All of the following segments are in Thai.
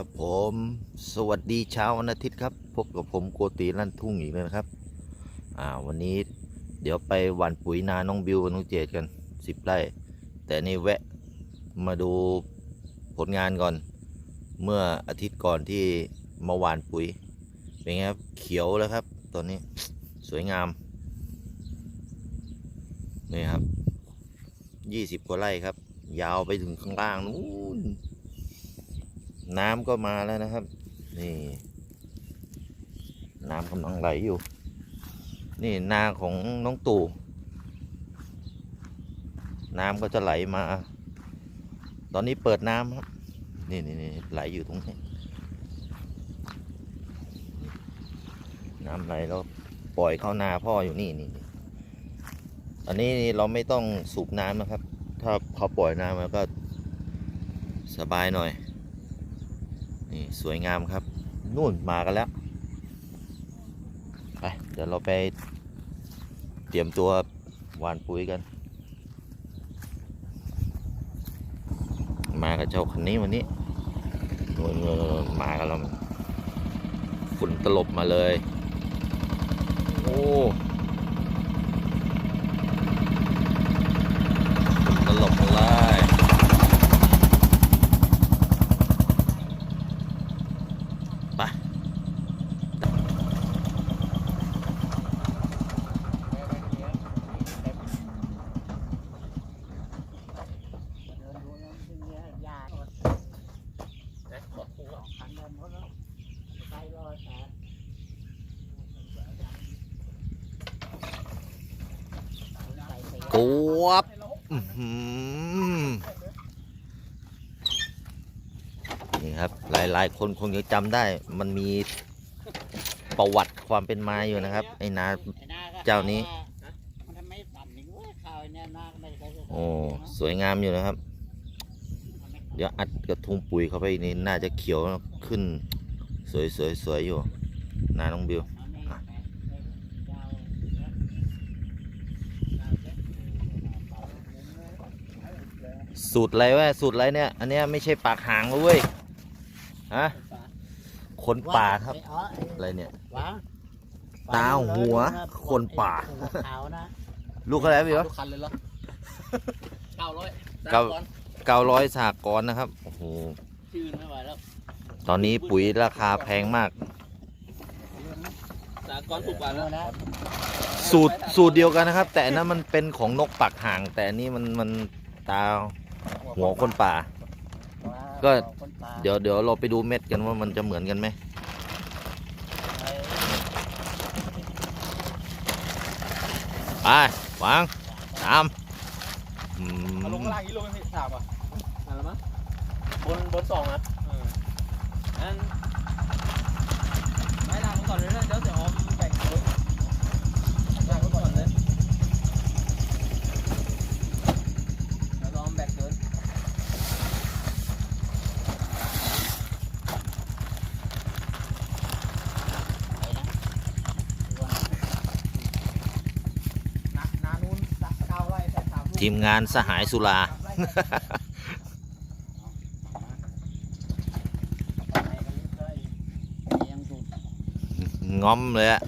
ครับผมสวัสดีเช้าวันอาทิตย์ครับ พบกับผมโกตีลั่นทุ่งอีกแล้วนะครับ อ่าวันนี้เดี๋ยวไปหว่านปุ๋ยนาน้องบิวน้องเจดกันสิบไร่แต่นี่แวะมาดูผลงานก่อน เมื่ออาทิตย์ก่อนที่มาหว่านปุ๋ย เป็นไงครับเขียวแล้วครับ ตอนนี้สวยงาม นี่ครับยี่สิบกว่าไร่ครับ ยาวไปถึงข้างล่างนู้น น้ำก็มาแล้วนะครับ นี่ น้ำกำลังไหลอยู่ นี่นาของน้องตู่น้ำก็จะไหลมา ตอนนี้เปิดน้ำครับ นี่นี่นี่ไหลอยู่ตรงนี้ น้ำไหลแล้วปล่อยเข้านาพ่ออยู่นี่นี่อันนี้เราไม่ต้องสูบน้ำนะครับ ถ้าเขาปล่อยน้ำมันก็สบายหน่อย นี่สวยงามครับ นู่นมากันแล้วไปเดี๋ยวเราไปเตรียมตัวหวานปุ๋ยกัน มากับเจ้าคันนี้วันนี้นู่นนู่นนู่นมากันแล้วฝุ่นตลบมาเลย โอ้ฝุ่นตลบมาเลยไป กวบอื้อหือนี่ครับ หลายๆ คนคงจะจำได้ มันมีประวัติความเป็นมาอยู่นะครับ ไอ้นาเจ้านี้มันทำไมปั่นอย่างนี้วะข่าวเนี่ยนาก็ไม่ได้ใช้โอ้ สวยงามอยู่นะครับ เดี๋ยวอัดกระทุงปุ๋ยเข้าไปนี่น่าจะเขียวขึ้นสวยสวยสวยอยู่นาน้องบิวสูตรอะไรวะสูตรอะไรเนี่ย อันเนี้ยไม่ใช่ปากหางเว้ยฮะขนป่าครับ อะไรเนี่ยตาหัวคนป่า ลูกอะไรพี่วะทุกคันเลยเหรอเก้าร้อยเก้า เก้าร้อยสากรณ์นะครับ โอ้โห ชื่นไม่ไหวแล้วตอนนี้ปุ๋ยราคาแพงมาก สากรณ์ถูกกว่าแล้วนะสูตรสูตรเดียวกันนะครับ แต่อันนั้นมันเป็นของนกปากห่าง แต่อันนี้มันมันตาหัวคนป่า ก็คนป่าเดี๋ยวเดี๋ยวเราไปดูเม็ดกันว่ามันจะเหมือนกันไหมไปวางตามอืม เอาลงข้างล่างนี้ลงให้สามอะ อะไรมั้งบนบนสองอะเอองั้นไม่ลางก่อนเลยนะเดี๋ยวจะออมแบ่งเลยลางก่อนเลยเดี๋ยวออมแบ่งเกินนานานู้นสักเก้าไร่แต่สามลูกทีมงานสหายสุรา ยังสุด ง้อมเลยอะ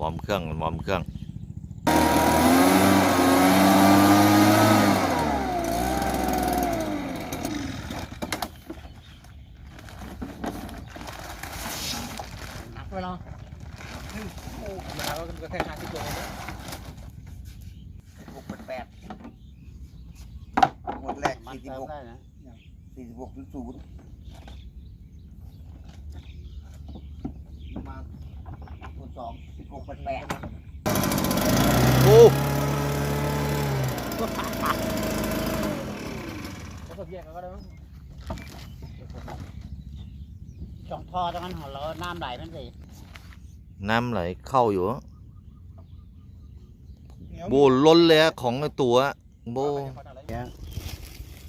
วอร์มเครื่องวอร์มเครื่องหนักไปเนาะโอ้ยาก็กระแทกหาที่ตัวเลยนะหกเป็นแปดหมดแรกมันสี่สิบเติมหกได้นะสี่สิบหกศูนย์ศูนย์มาตัว สองสิบหกแปดแปดโอ้เขาสับแยกกันก็ได้มั้งช่องท่อตรงนั้นของเราน้ำไหลมันสิน้ำไหลเข้าอยู่อะโบล้นเลยอะของไอ้ตัวอะโบ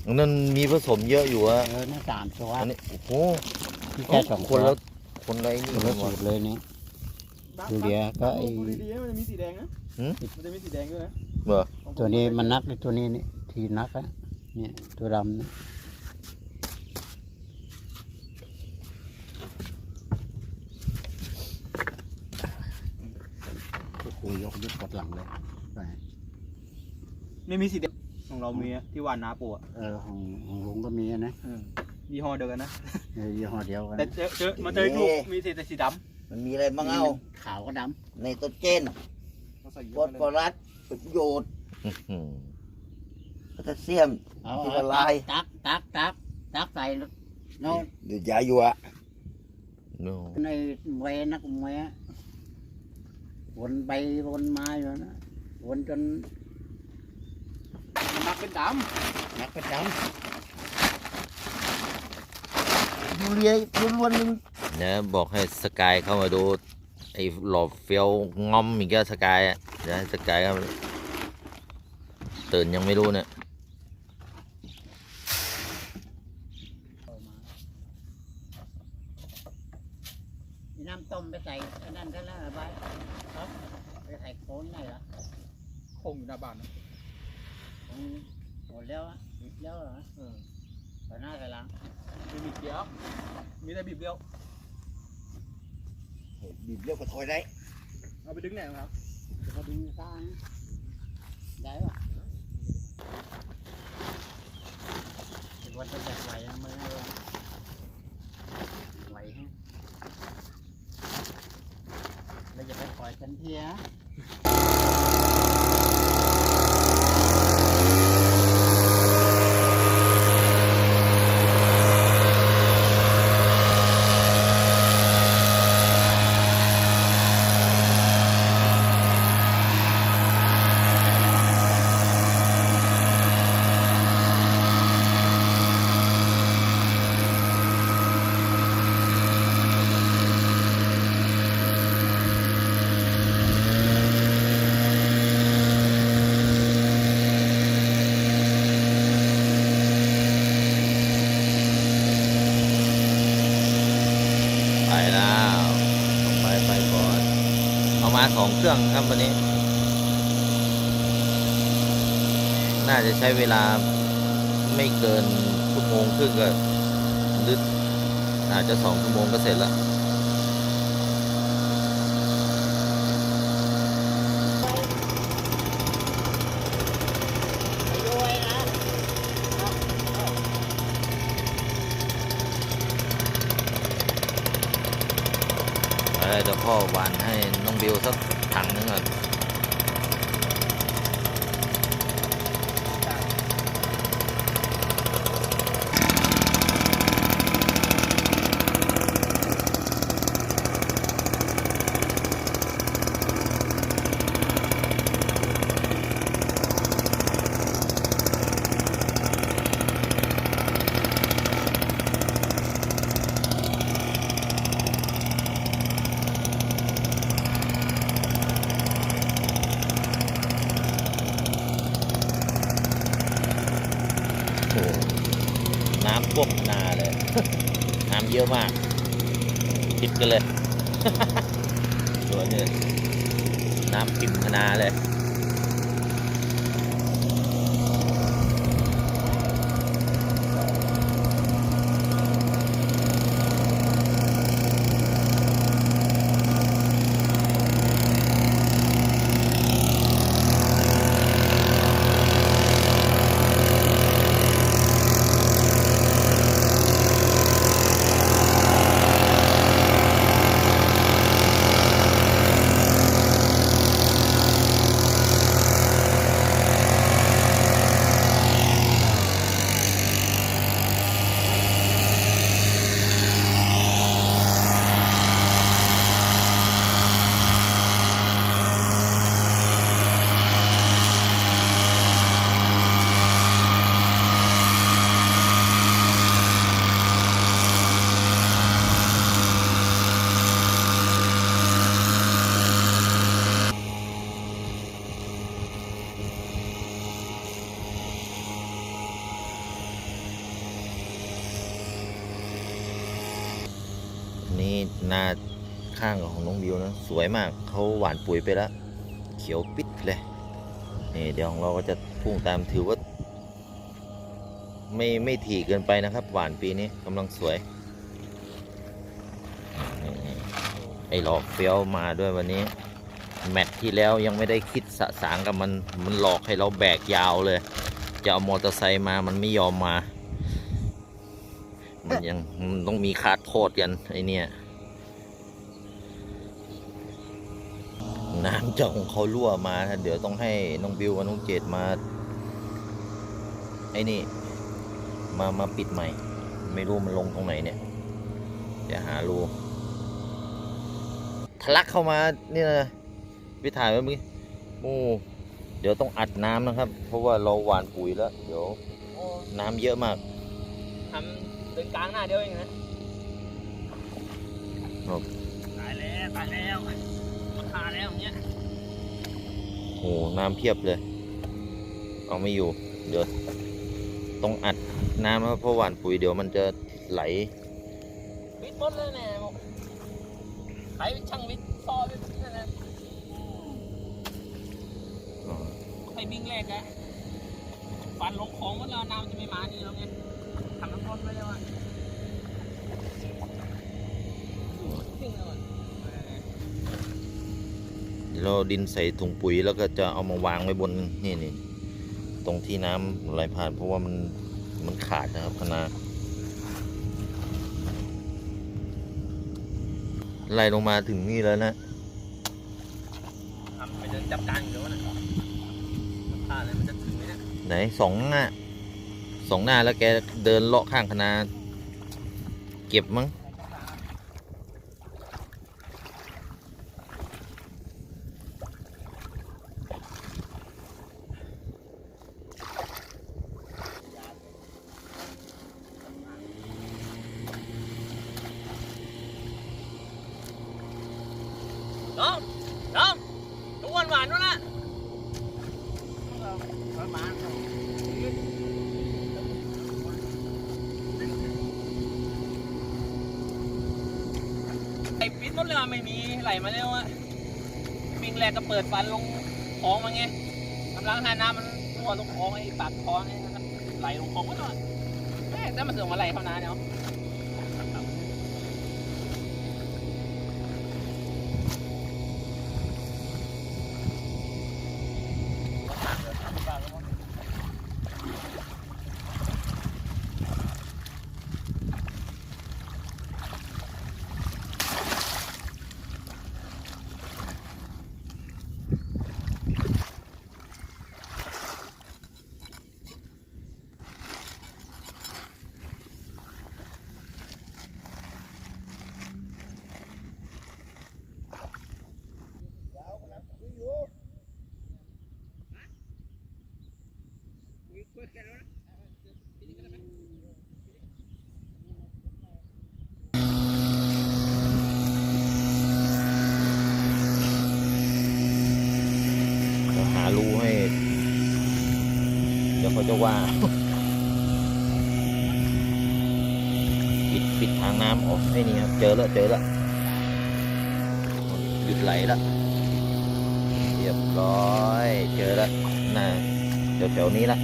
อันนั้นมีผสมเยอะอยู่อะเออนี่สามตัวอันนี้โอ้โหที่แค่สองคตัวนละคนละไอ้นี่ คนละสูตรเลยนี่ อินเดียก็ไอ้มันจะมีสีแดงนะมันจะมีสีแดงด้วยนะเหรอขตัวนี้มันนักหรือตัวนี้นี่ทีนักอะเนี่ยตัวดำกูโอ้ยกยึดกดหลังเลยไปไม่มีสีแดงของเรามีอที่วานนาปูอะเออของของลุงก็มีนะยี่ห้อเดียวกันนะยี่ห้อเดียวกันแต่เจอเจอมาเจอลูกมีสีแต่สีดำ มันมีอะไรบ้างเอา ขาวก็ดในโตรเจนำเขาใส่เยฟออะสเลยฟอรัสประโยชน์อื้อหือโพแทสเซียมำเอาที่เอาละลาย ตักตักตักตักใส่โน่นเดี๋ยวยาอยู่อะโน่ในเวนักเววนไปวนมาอยู่นะวนจน มันมักเป็นดนักประจยู เรียล้วนๆนี่มันเนี่ยบอกให้สกายเข้ามาดูไอ้หลอดเฟี้ยวงอมอีกแล้วสกายอะเดี๋ยวให้สกายเข้ามาตื่นยังไม่รู้เนี่ยน้ำต้มไปใส่อันนั้นก็แล้วไปครับไปใส่โคนไหนล่ะำคงอยู่หน้าบ้านนะของหมดแล้วอะบิดแล้วเหรอเออไปหน้าไปหลัง มีบีบเดียว มีแต่บีบเดียว บีบเรียกกระถอยได้เอาไปดึงไหนครับจะพอดึงซ้ายได้ปะวันจะแตกไหวยังไม่ได้เลยไหวฮะเราจะไปปล่อยกันเทีย ไปแล้วไปไปก่อน เองเครื่องครับวันนี้ น่าจะใช้เวลาไม่เกินชั่วโมงครึ่งก็หรืออาจจะสองชั่วโมงก็เสร็จแล้วไปด้วยนะอะไรเดี๋ยวพ่อหวานให้น้องบิวสัก โอ้โหน้ำท่วมนาเลย น้ำเยอะมากคิดกันเลยส่วนนี้น้ำปิ่มนาเลยิวนะสวยมากเขาหวานปุ๋ยไปแล้ว เขียวปิดเลยนี่เดี๋ยวของเราก็จะพุ่งตามถือว่า ไม่ไม่ถี่เกินไปนะครับ หวานปีนี้กำลังสวยไอ้หลอกเฟี้ยวมาด้วยวันนี้ แมตที่แล้วยังไม่ได้คิดสะสางกับมันมันหลอกให้เราแบกยาวเลย จะเอามอเตอร์ไซค์มามันไม่ยอมมา มันยังมันต้องมีคาดโทษกันไอเนี่ย น้ำจากของเขารั่วมานะเดี๋ยวต้องให้น้องบิวกับน้องเจดมา ไอ้นี่ มามาปิดใหม่ ไม่รู้มันลงตรงไหนเนี่ยเดี๋ยวหารูทะลักเข้ามาเนี่ยนะไปถ่ายไว้เมื่อกี้โอ้เดี๋ยวต้องอัดน้ำนะครับ เพราะว่าเราหว่านปุ๋ยแล้ว เดี๋ยวโอ้น้ำเยอะมากทำเดินกลางหน้าเดียวเองนะครับตายแล้ว ตายแล้ว ทาแล้วอย่างเงี้ยโอ้น้ำเพียบเลย เอาไม่อยู่ เดี๋ยวต้องอัดน้ำนะครับเพราะหว่านปุ๋ยเดี๋ยวมันจะไหลวิทย์หมดเลยเนี่ยใครเป็นช่างวิทย์ซอวิทย์นั่นนะใครวิ่งแรกอะฟันลงของหมดแล้วน้ำจะไม่มานี่แล้วไงทำน้ำร้อนไว้แล้วอะวิ่งแล้วอะ เดี๋ยวเราดินใส่ถุงปุ๋ยแล้วก็จะเอามาวางไว้บนนี่นี่ตรงที่น้ำไหลผ่านเพราะว่ามันมันขาดนะครับคณะไล่ลงมาถึงนี่แล้วนะทำไปเดินจับกลางอยู่แล้วนะมันพลาดเลยมันจะถึงไหมเนี่ยไหนสองหน้าสองหน้าแล้วแกเดินเลาะข้างคณะเก็บมั้ง น้องน้องทุกวันหวานวะนะ ไอ้ปิดหมดเลยอไม่มีไหลมาเร็วอะวิ่งแรกก็เปิดฟันลงคลองมาไงกำลังหาน้ำมันรั่วลงคลองไอ้ปากคลองไอ้ไหลลงคลองก็ตอนแม่แต่มันเสือกมาไหลเขานานเนาะ เดี๋ยวหารูให้ เดี๋ยวเขาจะว่า ปิดปิดทางน้ำออกให้นี่ครับ เจอแล้วเจอแล้วหยุดไหลแล้วเรียบร้อย เจอแล้วน่าแถวๆนี้ละ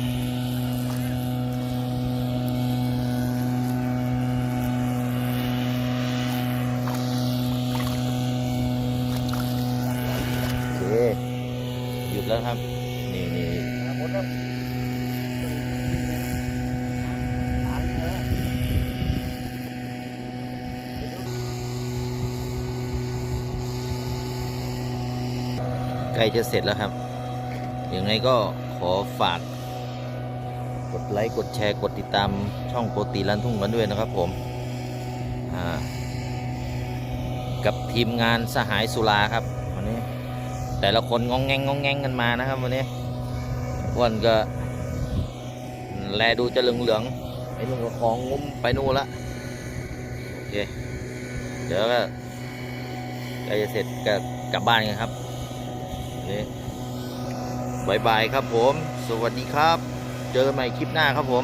ครับนี่นี่หมดแล้วใกล้จะเสร็จแล้วครับยังไงก็ขอฝาก กดไลค์ กดแชร์ กดติดตามช่องโปรตีลันทุ่งกันด้วยนะครับผมกับทีมงานสหายสุราครับวันนี้ แต่ละคนงองแงงงองแงงกันมานะครับวันนี้วันก็ แลดูจะเหลืองเหลืองๆไอ้นุ่งก็ของงุ้มไปนู่นละโอเคเดี๋ยวก็ใกล้จะเสร็จก็กลับบ้านกันครับนี่บายบายครับผม สวัสดีครับ เจอกันใหม่คลิปหน้าครับผม